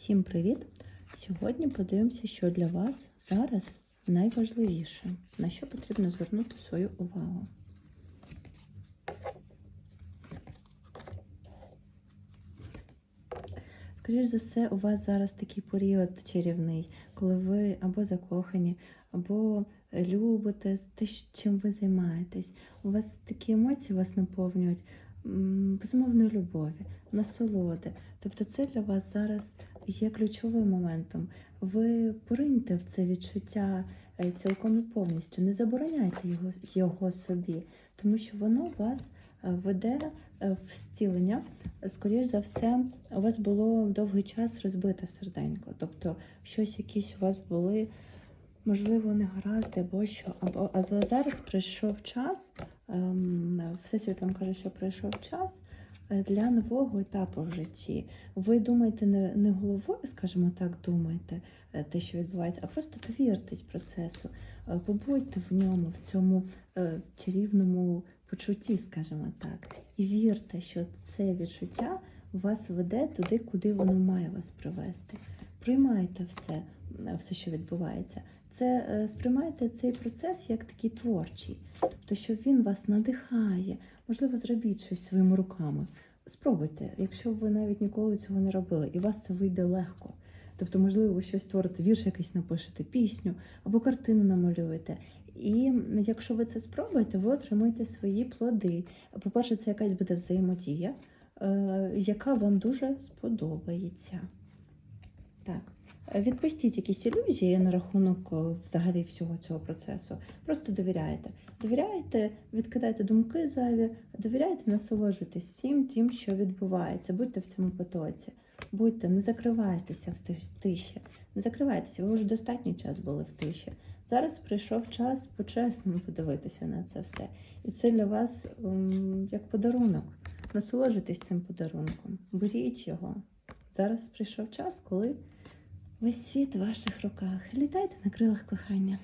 Всім привіт! Сьогодні подивимося, що для вас зараз найважливіше, на що потрібно звернути свою увагу. Скоріше за все, у вас зараз такий період чарівний, коли ви або закохані, або любите те, чим ви займаєтесь. У вас такі емоції вас наповнюють безумовною любові, насолоди. Тобто це для вас зараз є ключовим моментом. Ви пориньте в це відчуття е, цілком і повністю. Не забороняйте його, його собі, тому що воно вас е, веде е, в зцілення. Скоріш за все, у вас було довгий час розбите серденько. Тобто щось якісь у вас були, можливо, негаразди або що. Або, а зараз прийшов час, ем, Всесвіт вам каже, що прийшов час для нового етапу в житті. Ви думаєте не, не головою, скажімо так, думаєте е, те, що відбувається, а просто довіртесь процесу, е, побудьте в ньому, в цьому е, чарівному почутті, скажімо так, і вірте, що це відчуття вас веде туди, куди воно має вас привести. Приймайте все, все, що відбувається. Це е, сприймайте цей процес як такий творчий, тобто, що він вас надихає. Можливо, зробіть щось своїми руками. Спробуйте, якщо ви навіть ніколи цього не робили, і у вас це вийде легко. Тобто, можливо, ви щось створите, вірш якийсь напишете, пісню або картину намалюєте. І якщо ви це спробуєте, ви отримаєте свої плоди. По-перше, це якась буде взаємодія, е, яка вам дуже сподобається. Так. Відпустіть якісь ілюзії на рахунок взагалі всього цього процесу. Просто довіряйте. Довіряйте, відкидайте думки зайві, довіряйте, насолоджуйтесь всім тим, що відбувається. Будьте в цьому потоці. Будьте, не закривайтеся в тиші. Не закривайтеся, ви вже достатній час були в тиші. Зараз прийшов час по-чесному подивитися на це все. І це для вас м, як подарунок. Насолоджуйтесь цим подарунком, беріть його. Зараз прийшов час, коли Весь світ в ваших руках. Літайте на крилах кохання.